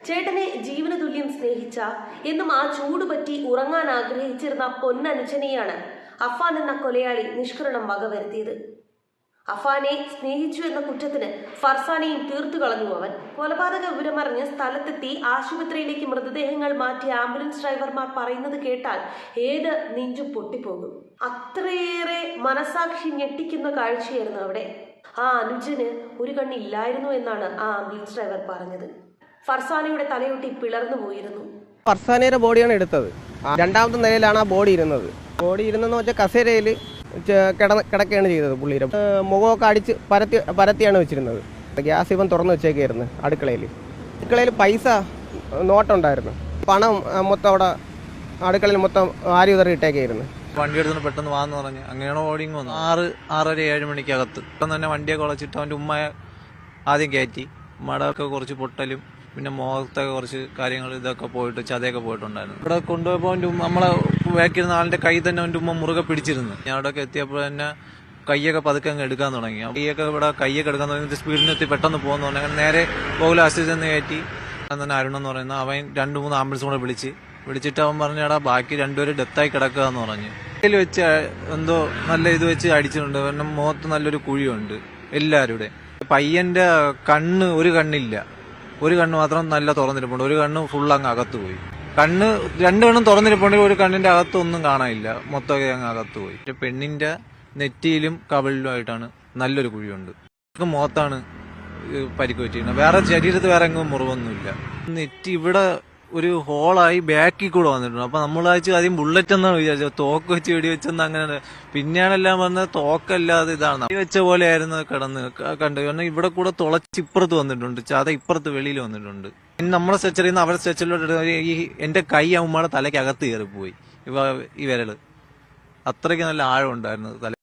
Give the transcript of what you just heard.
ചേട്ടനെ ജീവന തുല്യം സ്നേഹിച്ച എന്നും ആ ചൂട് പറ്റി ഉറങ്ങാൻ ആഗ്രഹിച്ചിരുന്ന പൊന്നനുജനെയാണ് അഫാൻ എന്ന കൊലയാളി നിഷ്കരണം വകവരുത്തിയത്. അഫാനെ സ്നേഹിച്ചു എന്ന കുറ്റത്തിന് ഫർസാനെയും തീർത്തു കളഞ്ഞു അവൻ. കൊലപാതക വിവരമറിഞ്ഞ് സ്ഥലത്തെത്തി ആശുപത്രിയിലേക്ക് മൃതദേഹങ്ങൾ മാറ്റിയ ആംബുലൻസ് ഡ്രൈവർമാർ പറയുന്നത് കേട്ടാൽ ഏത് നെഞ്ചു പൊട്ടിപ്പോകും. അത്രയേറെ മനസാക്ഷി ഞെട്ടിക്കുന്ന കാഴ്ചയായിരുന്നു അവിടെ. ആ അനുജന് ഒരു കണ്ണില്ലായിരുന്നു എന്നാണ് ആ ആംബുലൻസ് ഡ്രൈവർ പറഞ്ഞത്. ഫർസാനയുടെ തലയൊട്ടി പിളർന്നു പോയിരുന്നു. ഫർസാനയുടെ ബോഡിയാണ് എടുത്തത്. രണ്ടാമത്തെ നിലയിലാണ് ആ ബോഡി ഇരുന്നത്. ബോഡി ഇരുന്നെന്ന് വെച്ചാൽ കസേരയിൽ കിടന്ന് കിടക്കുകയാണ് ചെയ്തത് പുള്ളിയുടെ. മുഖമൊക്കെ അടിച്ച് പരത്തി പരത്തിയാണ് വെച്ചിരുന്നത്. ഗ്യാസ് ഇവൻ തുറന്ന് വെച്ചേക്കായിരുന്നു അടുക്കളയിൽ അടുക്കളയിൽ പൈസ നോട്ടുണ്ടായിരുന്നു. പണം മൊത്തം അവിടെ അടുക്കളയിൽ മൊത്തം ആരി ഉതറി ഇട്ടേക്കായിരുന്നു. വണ്ടി എടുത്തു പെട്ടെന്ന് വാന്ന് പറഞ്ഞ്. അങ്ങനെയാണ് ഓടിങ് വന്നു ആറ് ആറര ഏഴ് മണിക്കകത്ത്. പെട്ടെന്ന് തന്നെ വണ്ടിയൊക്കെ ഉളച്ചിട്ട് അവന്റെ ഉമ്മയെ ആദ്യം കയറ്റി. മടമൊക്കെ കുറച്ച് പൊട്ടലും പിന്നെ മുഖത്തൊക്കെ കുറച്ച് കാര്യങ്ങൾ ഇതൊക്കെ പോയിട്ട് ചതയൊക്കെ പോയിട്ടുണ്ടായിരുന്നു. ഇവിടെ കൊണ്ടുപോയപ്പോൾ എന്റെ ഉമ്മ നമ്മളെ വേക്കിരുന്ന ആളിന്റെ കൈ തന്നെ എന്റെ ഉമ്മ മുറുകെ പിടിച്ചിരുന്നു. ഞാൻ അവിടെയൊക്കെ എത്തിയപ്പോൾ തന്നെ കൈയൊക്കെ പതുക്കെ അങ്ങ് എടുക്കാൻ തുടങ്ങി. കൈയൊക്കെ ഇവിടെ കൈയൊക്കെ എടുക്കാൻ തുടങ്ങി. സ്പീഡിനെത്തി പെട്ടെന്ന് പോകുന്നു തുടങ്ങി. അങ്ങനെ നേരെ പോകില്ല എന്ന് കയറ്റി. അന്ന് തന്നെ അരുൺ എന്ന് പറയുന്ന അവൻ രണ്ട് മൂന്ന് ആംബുലൻസ് കൂടെ വിളിച്ച്. വിളിച്ചിട്ട് അവൻ പറഞ്ഞടാ ബാക്കി രണ്ടുപേരും ഡെത്തായി കിടക്കുക എന്ന് പറഞ്ഞു. കയ്യിൽ വെച്ച് എന്തോ നല്ല ഇത് വെച്ച് അടിച്ചിട്ടുണ്ട്. കാരണം മുഖത്ത് നല്ലൊരു കുഴിയുണ്ട് എല്ലാവരുടെ പയ്യന്റെ കണ്ണ് ഒരു കണ്ണില്ല. ഒരു കണ്ണ് മാത്രം നല്ല തുറന്നിരിപ്പുണ്ട്. ഒരു കണ്ണ് ഫുൾ അങ്ങ് അകത്ത് പോയി കണ്ണ് രണ്ട് കണ്ണും തുറന്നിരിപ്പുണ്ടെങ്കിൽ ഒരു കണ്ണിന്റെ അകത്തൊന്നും കാണാനില്ല. മൊത്തമൊക്കെ അങ്ങ് അകത്ത് പോയി പെണ്ണിന്റെ നെറ്റിയിലും കവിളിലുമായിട്ടാണ് നല്ലൊരു കുഴിയുണ്ട്. മുഖത്താണ് പരിക്ക് പറ്റിയിരുന്നത് വേറെ ശരീരത്ത് വേറെ എങ്ങും മുറിവൊന്നുമില്ല. നെറ്റി ഇവിടെ ഒരു ഹോളായി ബാക്കിൽ കൂടെ വന്നിട്ടുണ്ട്. അപ്പൊ നമ്മൾ ആഴ്ച ആദ്യം ബുള്ളറ്റ് എന്നാണ് വിചാരിച്ചത്. തോക്ക് വെച്ച് വെടി വെച്ചെന്ന് അങ്ങനെ പിന്നെയാണെല്ലാം പറഞ്ഞത് തോക്കല്ലാതെ ഇതാണ്. വെച്ച പോലെ ആയിരുന്നു കിടന്ന് കണ്ടു. കാരണം ഇവിടെ കൂടെ തുളച്ച് ഇപ്പുറത്ത് വന്നിട്ടുണ്ട്. ചത ഇപ്പുറത്ത് വെളിയിൽ വന്നിട്ടുണ്ട്. ഇനി നമ്മളെ സ്ട്രെച്ചറിൽ നിന്ന് അവരുടെ സ്ട്രെച്ചറിലോട്ട് ഈ എന്റെ കൈ അമ്മയുടെ തലയ്ക്ക് അകത്ത് കയറി പോയി ഇവ ഈ വിരൽ അത്രയ്ക്ക് നല്ല ആഴം ഉണ്ടായിരുന്നു തല